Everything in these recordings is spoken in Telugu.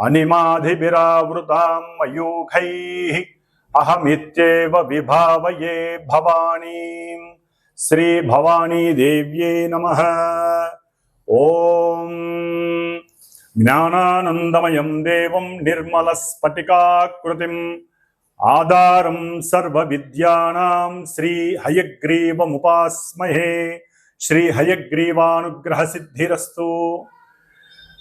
అనిమాధిభిరావృతాం మయూఖైః అహమిత్యేవ విభావయే భవానీ. శ్రీ భవానీ దేవ్యే నమ. ఓం. జ్ఞానానందమయం దేవం నిర్మలస్ఫటికాకృతిం. ఆధారం సర్వ సర్వవిద్యానాం శ్రీ హయగ్రీవముపాస్మహే. శ్రీ హయగ్రీవానుగ్రహ సిద్ధిరస్తు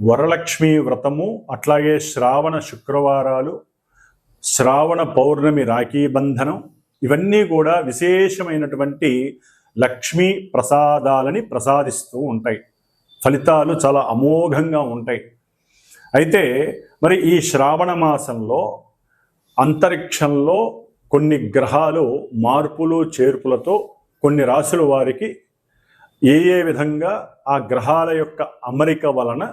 వరలక్ష్మి వ్రతము అట్లాగే శ్రావణ శుక్రవారాలు శ్రావణ పౌర్ణమి రాఖీ బంధనం ఇవన్నీ కూడా విశేషమైనటువంటి లక్ష్మీ ప్రసాదాలని ప్రసాదిస్తూ ఉంటాయి. ఫలితాలు చాలా అమోఘంగా ఉంటాయి. అయితే మరి ఈ శ్రావణ మాసంలో అంతరిక్షంలో కొన్ని గ్రహాలు మార్పులు చేర్పులతో కొన్ని రాశుల వారికి ఏ ఏ విధంగా ఆ గ్రహాల యొక్క అమరిక వలన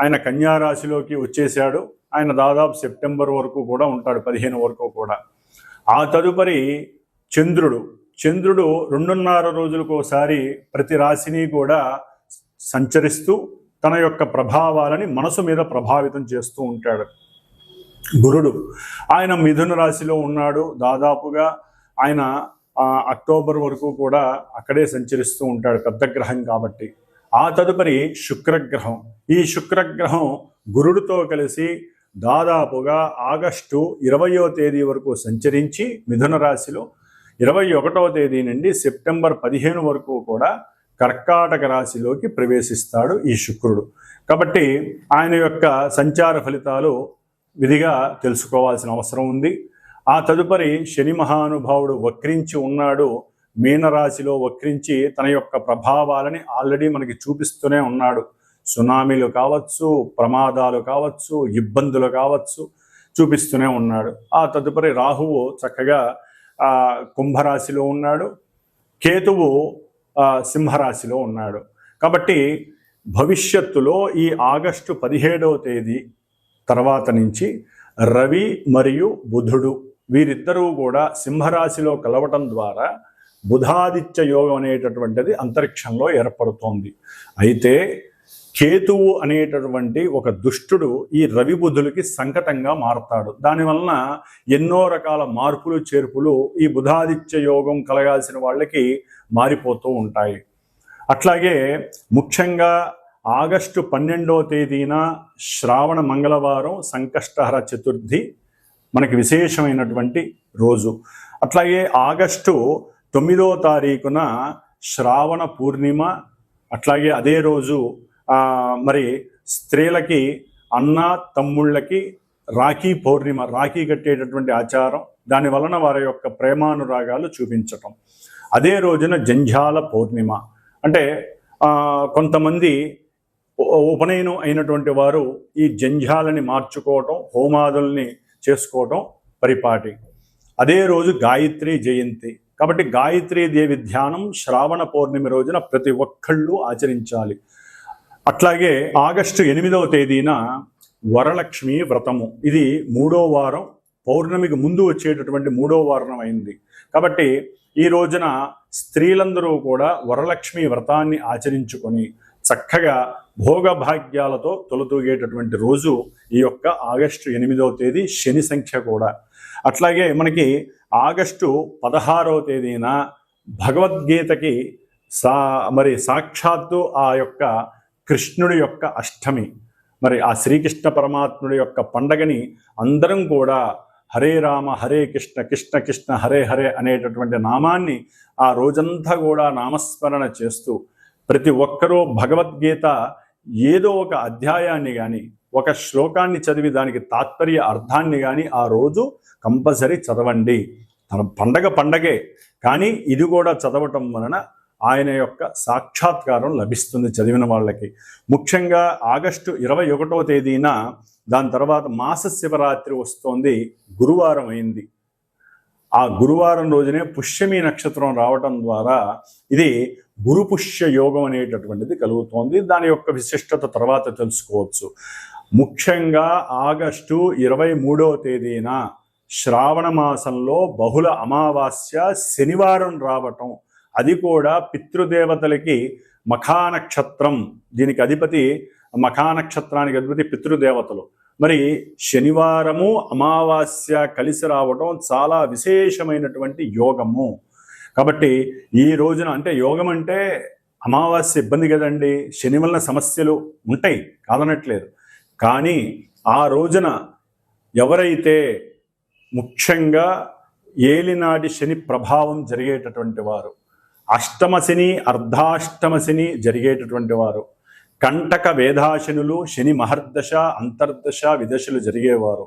ఆయన కన్యా రాశిలోకి వచ్చేసాడు ఆయన దాదాపు సెప్టెంబర్ వరకు కూడా ఉంటాడు పదిహేను వరకు కూడా. ఆ తదుపరి చంద్రుడు. చంద్రుడు రెండున్నర రోజులకు ఒకసారి ప్రతి రాశిని కూడా సంచరిస్తూ తన యొక్క ప్రభావాలని మనసు మీద ప్రభావితం చేస్తూ ఉంటాడు. గురుడు. ఆయన మిథున రాశిలో ఉన్నాడు. దాదాపుగా ఆయన అక్టోబర్ వరకు కూడా అక్కడే సంచరిస్తూ ఉంటాడు పెద్ద గ్రహం కాబట్టి. ఆ తదుపరి శుక్రగ్రహం. ఈ శుక్రగ్రహం గురుడితో కలిసి దాదాపుగా ఆగస్టు ఇరవయో తేదీ వరకు సంచరించి మిథున రాశిలో ఇరవై ఒకటవ తేదీ నుండి సెప్టెంబర్ పదిహేను వరకు కూడా కర్కాటక రాశిలోకి ప్రవేశిస్తాడు ఈ శుక్రుడు. కాబట్టి ఆయన యొక్క సంచార ఫలితాలు విధిగా తెలుసుకోవాల్సిన అవసరం ఉంది. ఆ తదుపరి శని మహానుభావుడు వక్రించి ఉన్నాడు. మీనరాశిలో వక్రించి తన యొక్క ప్రభావాలని ఆల్రెడీ మనకి చూపిస్తూనే ఉన్నాడు. సునామీలు కావచ్చు ప్రమాదాలు కావచ్చు ఇబ్బందులు కావచ్చు చూపిస్తూనే ఉన్నాడు. ఆ తదుపరి రాహువు చక్కగా కుంభరాశిలో ఉన్నాడు. కేతువు సింహరాశిలో ఉన్నాడు. కాబట్టి భవిష్యత్తులో ఈ ఆగస్టు పదిహేడవ తేదీ తర్వాత నుంచి రవి మరియు బుధుడు వీరిద్దరూ కూడా సింహరాశిలో కలవటం ద్వారా బుధాదిత్య యోగం అనేటటువంటిది అంతరిక్షంలో ఏర్పడుతోంది. అయితే కేతువు అనేటటువంటి ఒక దుష్టుడు ఈ రవి బుధులకి సంకటంగా మారతాడు. దానివలన ఎన్నో రకాల మార్పులు చేర్పులు ఈ బుధాదిత్య యోగం కలగాల్సిన వాళ్ళకి మారిపోతూ ఉంటాయి. అట్లాగే ముఖ్యంగా ఆగస్టు పన్నెండవ తేదీన శ్రావణ మంగళవారం సంకష్టహర చతుర్థి మనకి విశేషమైనటువంటి రోజు. అట్లాగే ఆగస్టు తొమ్మిదో తారీఖున శ్రావణ పూర్ణిమ అట్లాగే అదే రోజు మరి స్త్రీలకి అన్న తమ్ముళ్ళకి రాఖీ పౌర్ణిమ రాఖీ కట్టేటటువంటి ఆచారం దాని వలన వారి యొక్క ప్రేమానురాగాలు చూపించటం. అదే రోజున జంఝాల పౌర్ణిమ. అంటే కొంతమంది ఉపనయనం అయినటువంటి వారు ఈ జంఝాలని మార్చుకోవటం హోమాదుల్ని చేసుకోవటం పరిపాటి. అదే రోజు గాయత్రి జయంతి. కాబట్టి గాయత్రీ దేవి ధ్యానం శ్రావణ పౌర్ణమి రోజున ప్రతి ఒక్కళ్ళు ఆచరించాలి. అట్లాగే ఆగస్టు ఎనిమిదవ తేదీన వరలక్ష్మి వ్రతము. ఇది మూడో వారం పౌర్ణమికి ముందు వచ్చేటటువంటి మూడో వారం అయింది. కాబట్టి ఈ రోజున స్త్రీలందరూ కూడా వరలక్ష్మి వ్రతాన్ని ఆచరించుకొని చక్కగా భోగభాగ్యాలతో తొలతూగేటటువంటి రోజు ఈ యొక్క ఆగస్టు ఎనిమిదవ తేదీ శని సంఖ్య కూడా. అట్లాగే మనకి ఆగస్టు పదహారవ తేదీన భగవద్గీతకి సా మరి సాక్షాత్తు ఆ యొక్క కృష్ణుడి యొక్క అష్టమి మరి ఆ శ్రీకృష్ణ పరమాత్ముడి యొక్క పండగని అందరం కూడా హరే రామ హరే కృష్ణ కృష్ణ కృష్ణ హరే హరే అనేటటువంటి నామాన్ని ఆ రోజంతా కూడా నామస్మరణ చేస్తూ ప్రతి ఒక్కరూ భగవద్గీత ఏదో ఒక అధ్యాయాన్ని కానీ ఒక శ్లోకాన్ని చదివి దానికి తాత్పర్య అర్థాన్ని కానీ ఆ రోజు కంపల్సరీ చదవండి. తన పండగ పండగే. కానీ ఇది కూడా చదవటం వలన ఆయన యొక్క సాక్షాత్కారం లభిస్తుంది చదివిన వాళ్ళకి. ముఖ్యంగా ఆగస్టు ఇరవై ఒకటవ తేదీన దాని తర్వాత మాస శివరాత్రి వస్తోంది. గురువారం అయింది. ఆ గురువారం రోజునే పుష్యమి నక్షత్రం రావటం ద్వారా ఇది గురు పుష్య యోగం అనేటటువంటిది కలుగుతోంది. దాని యొక్క విశిష్టత తర్వాత తెలుసుకోవచ్చు. ముఖ్యంగా ఆగస్టు ఇరవై మూడవ తేదీన శ్రావణ మాసంలో బహుళ అమావాస్య శనివారం రావటం. అది కూడా పితృదేవతలకి మఖానక్షత్రం. దీనికి అధిపతి మఖానక్షత్రానికి అధిపతి పితృదేవతలు. మరి శనివారము అమావాస్య కలిసి రావడం చాలా విశేషమైనటువంటి యోగము. కాబట్టి ఈ రోజున అంటే యోగం అంటే అమావాస్య ఇబ్బంది కదండి శని వలన సమస్యలు ఉంటాయి కాదనట్లేదు. కానీ ఆ రోజున ఎవరైతే ముఖ్యంగా ఏలినాటి శని ప్రభావం జరిగేటటువంటి వారు అష్టమ శని అర్ధాష్టమ శని జరిగేటటువంటి వారు కంటక వేదాశనులు శని మహర్దశ అంతర్దశ విదశలు జరిగేవారు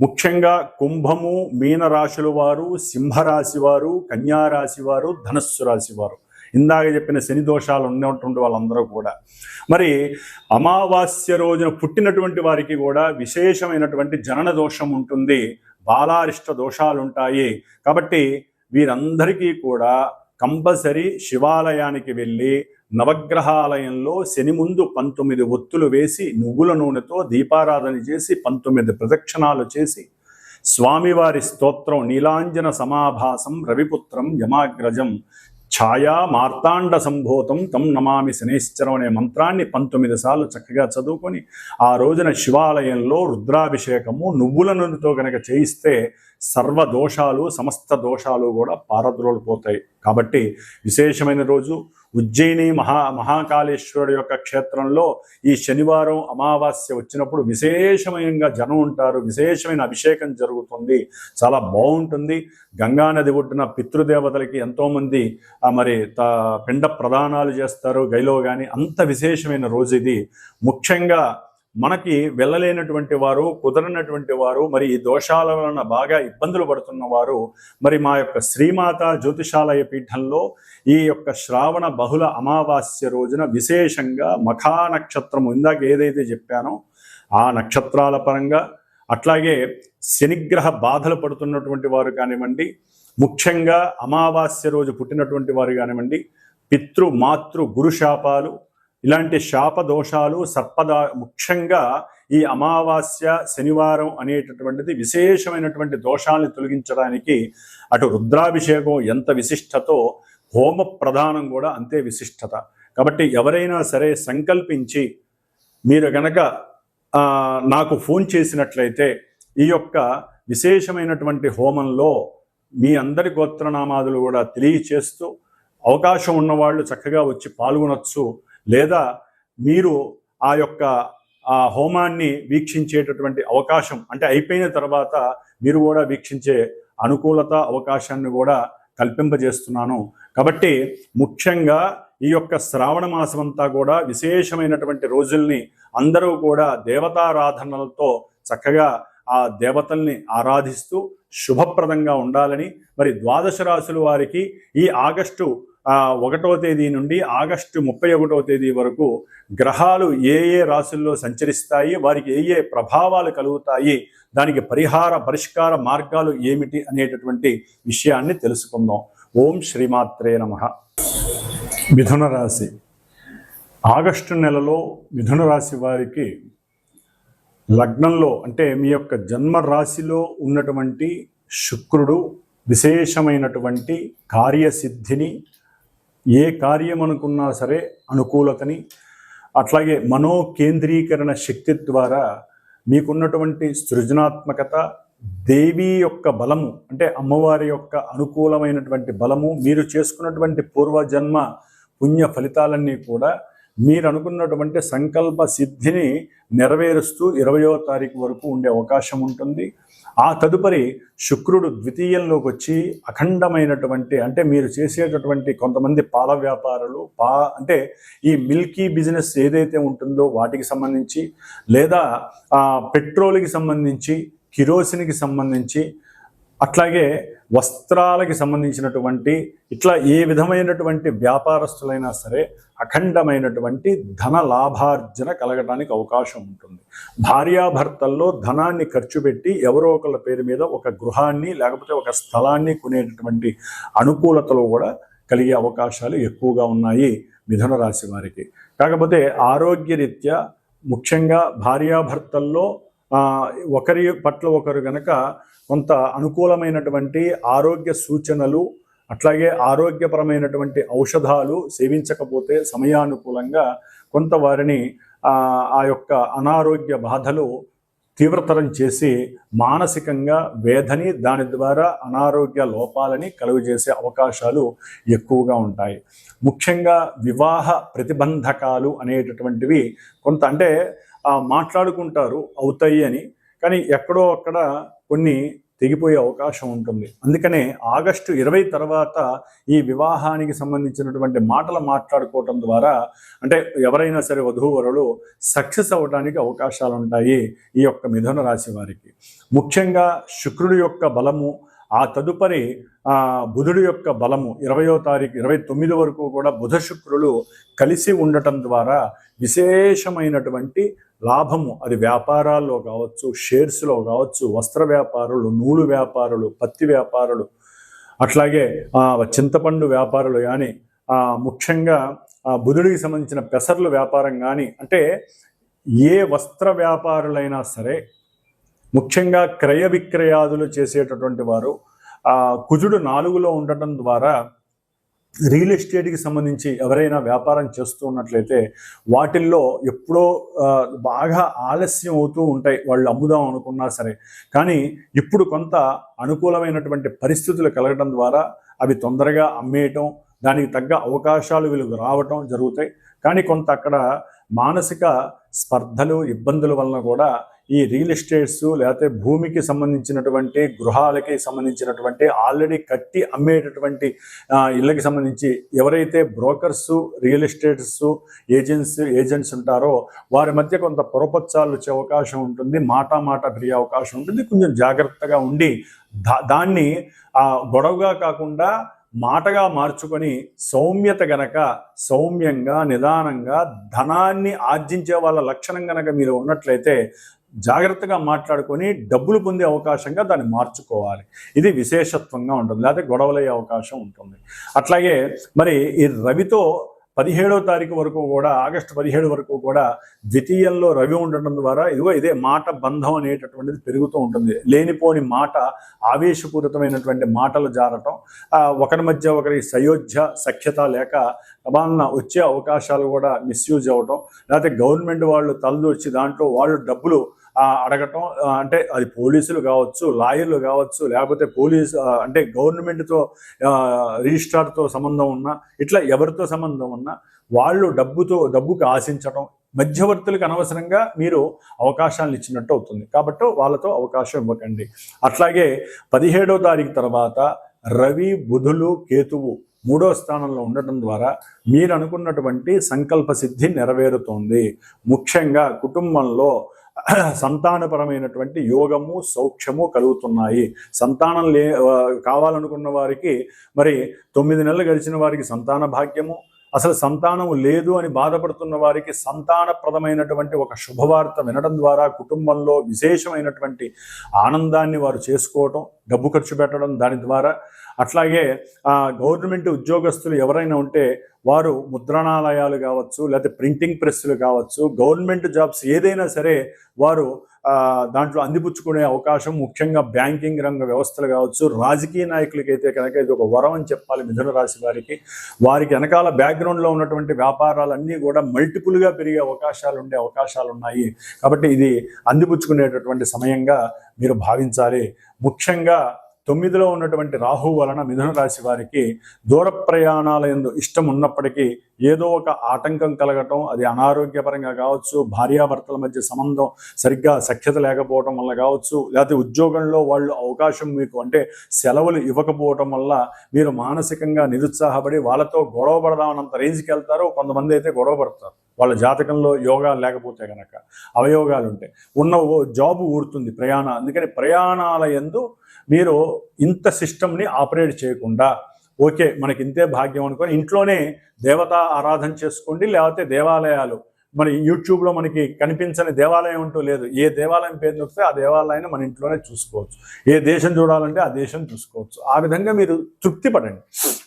ముఖ్యంగా కుంభము మీనరాశుల వారు సింహరాశి వారు కన్యారాశి వారు ధనస్సు రాశి వారు. ఇందాక చెప్పిన శని దోషాలు ఉన్నటువంటి వాళ్ళందరూ కూడా. మరి అమావాస్య రోజున పుట్టినటువంటి వారికి కూడా విశేషమైనటువంటి జనన దోషం ఉంటుంది. బాలారిష్ట దోషాలు ఉంటాయి. కాబట్టి వీరందరికీ కూడా కంపల్సరీ శివాలయానికి వెళ్ళి నవగ్రహాలయంలో శని ముందు పంతొమ్మిది ఒత్తులు వేసి నువ్వుల నూనెతో దీపారాధన చేసి పంతొమ్మిది ప్రదక్షిణాలు చేసి స్వామివారి స్తోత్రం నీలాంజన సమాభాసం రవిపుత్రం యమాగ్రజం ఛాయా మార్తాండ సంభూతం తం నమామి శనేశ్వరం అనే మంత్రాన్ని పంతొమ్మిది సార్లు చక్కగా చదువుకొని ఆ రోజున శివాలయంలో రుద్రాభిషేకము నువ్వుల నూనెతో కనుక చేయిస్తే సర్వ దోషాలు సమస్త దోషాలు కూడా పారద్రోలిపోతాయి కాబట్టి విశేషమైన రోజు ఉజ్జయిని మహా మహాకాళేశ్వరుడు యొక్క క్షేత్రంలో ఈ శనివారం అమావాస్య వచ్చినప్పుడు విశేషమైన జనం ఉంటారు విశేషమైన అభిషేకం జరుగుతుంది. చాలా బాగుంటుంది. గంగానది ఒడ్డున పితృదేవతలకి ఎంతోమంది మరి త పిండ ప్రదానాలు చేస్తారు. గైలో కానీ అంత విశేషమైన రోజు ఇది. ముఖ్యంగా మనకి వెళ్ళలేనటువంటి వారు కుదరనటువంటి వారు మరి ఈ దోషాల వలన బాగా ఇబ్బందులు పడుతున్న వారు మరి మా యొక్క శ్రీమాత జ్యోతిషాలయ పీఠంలో ఈ యొక్క శ్రావణ బహుళ అమావాస్య రోజున విశేషంగా మఖా నక్షత్రము ఇందాక ఏదైతే చెప్పానో ఆ నక్షత్రాల పరంగా అట్లాగే శనిగ్రహ బాధలు పడుతున్నటువంటి వారు కానివ్వండి ముఖ్యంగా అమావాస్య రోజు పుట్టినటువంటి వారు కానివ్వండి పితృ మాతృ గురు శాపాలు ఇలాంటి శాప దోషాలు సర్పదా ముఖ్యంగా ఈ అమావాస్య శనివారం అనేటటువంటిది విశేషమైనటువంటి దోషాలను తొలగించడానికి అటు రుద్రాభిషేకం ఎంత విశిష్టతో హోమ ప్రధానం కూడా అంతే విశిష్టత. కాబట్టి ఎవరైనా సరే సంకల్పించి మీరు గనక నాకు ఫోన్ చేసినట్లయితే ఈ యొక్క విశేషమైనటువంటి హోమంలో మీ అందరి గోత్రనామాదులు కూడా తెలియచేస్తూ అవకాశం ఉన్నవాళ్ళు చక్కగా వచ్చి పాల్గొనొచ్చు. లేదా మీరు ఆ యొక్క ఆ హోమాన్ని వీక్షించేటటువంటి అవకాశం అంటే అయిపోయిన తర్వాత మీరు కూడా వీక్షించే అనుకూలత అవకాశాన్ని కూడా కల్పింపజేస్తున్నాను. కాబట్టి ముఖ్యంగా ఈ యొక్క శ్రావణ మాసం అంతా కూడా విశేషమైనటువంటి రోజుల్ని అందరూ కూడా దేవతారాధనలతో చక్కగా ఆ దేవతల్ని ఆరాధిస్తూ శుభప్రదంగా ఉండాలని మరి ద్వాదశ రాశుల వారికి ఈ ఆగస్టు ఒకటవ తేదీ నుండి ఆగస్టు ముప్పై ఒకటవ తేదీ వరకు గ్రహాలు ఏ ఏ రాశుల్లో సంచరిస్తాయి వారికి ఏ ఏ ప్రభావాలు కలుగుతాయి దానికి పరిహార పరిష్కార మార్గాలు ఏమిటి అనేటటువంటి విషయాన్ని తెలుసుకుందాం. ఓం శ్రీమాత్రే నమ. మిథున రాశి. ఆగస్టు నెలలో మిథున రాశి వారికి లగ్నంలో అంటే మీ యొక్క జన్మ రాశిలో ఉన్నటువంటి శుక్రుడు విశేషమైనటువంటి కార్యసిద్ధిని ఏ కార్యం అనుకున్నా సరే అనుకూలతని అట్లాగే మనోకేంద్రీకరణ శక్తి ద్వారా మీకున్నటువంటి సృజనాత్మకత దేవి యొక్క బలము అంటే అమ్మవారి యొక్క అనుకూలమైనటువంటి బలము మీరు చేసుకున్నటువంటి పూర్వజన్మ పుణ్య ఫలితాలన్నీ కూడా మీరు అనుకున్నటువంటి సంకల్ప సిద్ధిని నెరవేరుస్తూ ఇరవయో తారీఖు వరకు ఉండే అవకాశం ఉంటుంది. ఆ తదుపరి శుక్రుడు ద్వితీయంలోకి వచ్చి అఖండమైనటువంటి అంటే మీరు చేసేటటువంటి కొంతమంది పాల వ్యాపారులు పా అంటే ఈ మిల్కీ బిజినెస్ ఏదైతే ఉంటుందో వాటికి సంబంధించి లేదా పెట్రోల్కి సంబంధించి కిరోసిన్కి సంబంధించి అట్లాగే వస్త్రాలకి సంబంధించినటువంటి ఇట్లా ఏ విధమైనటువంటి వ్యాపారస్తులైనా సరే అఖండమైనటువంటి ధన లాభార్జన కలగడానికి అవకాశం ఉంటుంది. భార్యాభర్తల్లో ధనాన్ని ఖర్చు పెట్టి ఎవరో ఒకళ్ళ పేరు మీద ఒక గృహాన్ని లేకపోతే ఒక స్థలాన్ని కొనేటటువంటి అనుకూలతలు కూడా కలిగే అవకాశాలు ఎక్కువగా ఉన్నాయి మిథున రాశి వారికి. కాకపోతే ఆరోగ్యరీత్యా ముఖ్యంగా భార్యాభర్తల్లో ఒకరి పట్ల ఒకరు గనక కొంత అనుకూలమైనటువంటి ఆరోగ్య సూచనలు అట్లాగే ఆరోగ్యపరమైనటువంటి ఔషధాలు సేవించకపోతే సమయానుకూలంగా కొంత వారిని ఆ, యొక్క అనారోగ్య బాధలు తీవ్రతరం చేసి మానసికంగా వేధని దాని ద్వారా అనారోగ్య లోపాలని కలుగజేసే అవకాశాలు ఎక్కువగా ఉంటాయి. ముఖ్యంగా వివాహ ప్రతిబంధకాలు అనేటటువంటివి కొంత అంటే మాట్లాడుకుంటారు అవుతాయి అని. కానీ ఎక్కడో అక్కడ కొన్ని తెగిపోయే అవకాశం ఉంటుంది. అందుకనే ఆగస్టు ఇరవై తర్వాత ఈ వివాహానికి సంబంధించినటువంటి మాటలు మాట్లాడుకోవటం ద్వారా అంటే ఎవరైనా సరే వధూవరులు సక్సెస్ అవ్వడానికి అవకాశాలు ఉంటాయి ఈ యొక్క మిథున రాశి వారికి. ముఖ్యంగా శుక్రుడి యొక్క బలము ఆ తదుపరి బుధుడు బుధుడి యొక్క బలము ఇరవయో తారీఖు ఇరవై తొమ్మిది వరకు కూడా బుధ శుక్రులు కలిసి ఉండటం ద్వారా విశేషమైనటువంటి లాభము అది వ్యాపారాల్లో కావచ్చు షేర్స్లో కావచ్చు వస్త్ర వ్యాపారులు నూలు వ్యాపారులు పత్తి వ్యాపారులు అట్లాగే చింతపండు వ్యాపారులు కానీ ముఖ్యంగా ఆ, బుధుడికి సంబంధించిన పెసర్లు వ్యాపారం కానీ అంటే ఏ వస్త్ర వ్యాపారులైనా సరే ముఖ్యంగా క్రయ విక్రయాదులు చేసేటటువంటి వారు ఆ, కుజుడు నాలుగులో ఉండటం ద్వారా రియల్ ఎస్టేట్కి సంబంధించి ఎవరైనా వ్యాపారం చేస్తూ ఉన్నట్లయితే వాటిల్లో ఎప్పుడో బాగా ఆలస్యం అవుతూ ఉంటాయి. వాళ్ళు అమ్ముదాం అనుకున్నా సరే. కానీ ఇప్పుడు కొంత అనుకూలమైనటువంటి పరిస్థితులు కలగడం ద్వారా అవి తొందరగా అమ్మేయటం దానికి తగ్గ అవకాశాలు వీళ్ళకి రావటం జరుగుతాయి. కానీ కొంత అక్కడ మానసిక స్పర్ధలు ఇబ్బందుల వలన కూడా ఈ రియల్ ఎస్టేట్స్ లేకపోతే భూమికి సంబంధించినటువంటి గృహాలకి సంబంధించినటువంటి ఆల్రెడీ కట్టి అమ్మేటటువంటి ఇళ్ళకి సంబంధించి ఎవరైతే brokers real estates agents agents ఉంటారో వారి మధ్య కొంత పొరపచ్చాలు వచ్చే అవకాశం ఉంటుంది మాటా మాట పెరిగే అవకాశం ఉంటుంది. కొంచెం జాగ్రత్తగా ఉండి దా దాన్ని గొడవగా కాకుండా మాటగా మార్చుకొని సౌమ్యత గనక సౌమ్యంగా నిదానంగా ధనాన్ని ఆర్జించే వాళ్ళ లక్షణం గనక మీరు ఉన్నట్లయితే జాగ్రత్తగా మాట్లాడుకొని డబ్బులు పొందే అవకాశంగా దాన్ని మార్చుకోవాలి. ఇది విశేషత్వంగా ఉంటుంది. లేకపోతే గొడవలయ్యే అవకాశం ఉంటుంది. అట్లాగే మరి ఈ రవితో పదిహేడవ తారీఖు వరకు కూడా ఆగస్టు పదిహేడు వరకు కూడా ద్వితీయంలో రవి ఉండడం ద్వారా ఇదిగో ఇదే మాట బంధం అనేటటువంటిది పెరుగుతూ ఉంటుంది. లేనిపోని మాట ఆవేశపూరితమైనటువంటి మాటలు జారటం ఒకరి మధ్య ఒకరి సయోధ్య సఖ్యత లేక కబాలన వచ్చే అవకాశాలు కూడా మిస్యూజ్ అవ్వటం లేకపోతే గవర్నమెంట్ వాళ్ళు తలదూర్చి దాంట్లో వాళ్ళు డబ్బులు అడగటం అంటే అది పోలీసులు కావచ్చు లాయర్లు కావచ్చు లేకపోతే పోలీస్ అంటే గవర్నమెంట్తో రిజిస్ట్రార్తో సంబంధం ఉన్నా ఇట్లా ఎవరితో సంబంధం ఉన్నా వాళ్ళు డబ్బుతో డబ్బుకి ఆశించటం మధ్యవర్తులకు అనవసరంగా మీరు అవకాశాలను ఇచ్చినట్టు అవుతుంది. కాబట్టి వాళ్ళతో అవకాశం ఇవ్వకండి. అట్లాగే పదిహేడో తారీఖు తర్వాత రవి బుధులు కేతువు మూడో స్థానంలో ఉండటం ద్వారా మీరు అనుకున్నటువంటి సంకల్ప సిద్ధి నెరవేరుతోంది. ముఖ్యంగా కుటుంబంలో సంతానపరమైనటువంటి యోగము సౌఖ్యము కలుగుతున్నాయి. సంతానం లే కావాలనుకున్న వారికి మరి తొమ్మిది నెలలు గడిచిన వారికి సంతాన భాగ్యము. అసలు సంతానం లేదు అని బాధపడుతున్న వారికి సంతానప్రదమైనటువంటి ఒక శుభవార్త వినడం ద్వారా కుటుంబంలో విశేషమైనటువంటి ఆనందాన్ని వారు చేసుకోవటం డబ్బు ఖర్చు పెట్టడం దాని ద్వారా అట్లాగే ఆ, గవర్నమెంట్ ఉద్యోగస్తులు ఎవరైనా ఉంటే వారు ముద్రణాలయాలు కావచ్చు లేకపోతే ప్రింటింగ్ ప్రెస్లు కావచ్చు గవర్నమెంట్ జాబ్స్ ఏదైనా సరే వారు దాంట్లో అందిపుచ్చుకునే అవకాశం ముఖ్యంగా బ్యాంకింగ్ రంగ వ్యవస్థలు కావచ్చు రాజకీయ నాయకులకైతే కనుక ఇది ఒక వరం అని చెప్పాలి మిథున రాశి వారికి. వారికి వెనకాల బ్యాక్గ్రౌండ్లో ఉన్నటువంటి వ్యాపారాలన్నీ కూడా మల్టిపుల్గా పెరిగే అవకాశాలు ఉండే అవకాశాలు ఉన్నాయి. కాబట్టి ఇది అందిపుచ్చుకునేటటువంటి సమయంగా మీరు భావించాలి. ముఖ్యంగా తొమ్మిదిలో ఉన్నటువంటి రాహు వలన మిథున రాశి వారికి దూర ప్రయాణాల ఎందు ఇష్టం ఉన్నప్పటికీ ఏదో ఒక ఆటంకం కలగటం అది అనారోగ్యపరంగా కావచ్చు భార్యాభర్తల మధ్య సంబంధం సరిగ్గా సఖ్యత లేకపోవటం వల్ల కావచ్చు లేకపోతే ఉద్యోగంలో వాళ్ళు అవకాశం మీకు అంటే సెలవులు ఇవ్వకపోవటం వల్ల మీరు మానసికంగా నిరుత్సాహపడి వాళ్ళతో గొడవ పడదామన్నంత రేంజ్కి వెళ్తారు. కొంతమంది అయితే గొడవ పడతారు. వాళ్ళ జాతకంలో యోగాలు లేకపోతే కనుక అవయోగాలు ఉంటాయి ఉన్న ఓ జాబ్ ప్రయాణ. అందుకని ప్రయాణాల ఎందు మీరు ఇంత సిస్టమ్ని ఆపరేట్ చేయకుండా ఓకే మనకి ఇంతే భాగ్యం అనుకొని ఇంట్లోనే దేవతా ఆరాధన చేసుకోండి లేకపోతే దేవాలయాలు. మన యూట్యూబ్లో మనకి కనిపించని దేవాలయం అంటూ లేదు. ఏ దేవాలయం పేరు నొక్కితే ఆ దేవాలయాన్ని మన ఇంట్లోనే చూసుకోవచ్చు. ఏ దేశం చూడాలంటే ఆ దేశం చూసుకోవచ్చు. ఆ విధంగా మీరు తృప్తి పడండి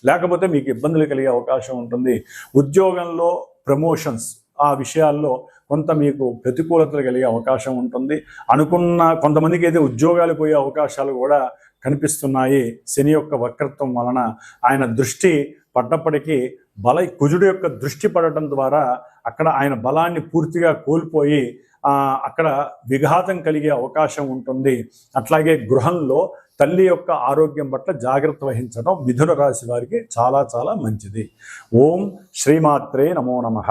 లేకపోతే మీకు ఇబ్బందులు కలిగే అవకాశం ఉంటుంది. ఉద్యోగంలో ప్రమోషన్స్ ఆ విషయాల్లో కొంత మీకు ప్రతికూలతలు కలిగే అవకాశం ఉంటుంది. అనుకున్న కొంతమందికి అయితే ఉద్యోగాలు పోయే అవకాశాలు కూడా కనిపిస్తున్నాయి. శని యొక్క వక్రత్వం వలన ఆయన దృష్టి పడ్డప్పటికీ బల కుజుడు యొక్క దృష్టి పడటం ద్వారా అక్కడ ఆయన బలాన్ని పూర్తిగా కోల్పోయి అక్కడ విఘాతం కలిగే అవకాశం ఉంటుంది. అట్లాగే గృహంలో తల్లి యొక్క ఆరోగ్యం పట్ల జాగ్రత్త వహించడం మిథున రాశి వారికి చాలా చాలా మంచిది. ఓం శ్రీమాత్రే నమో నమః.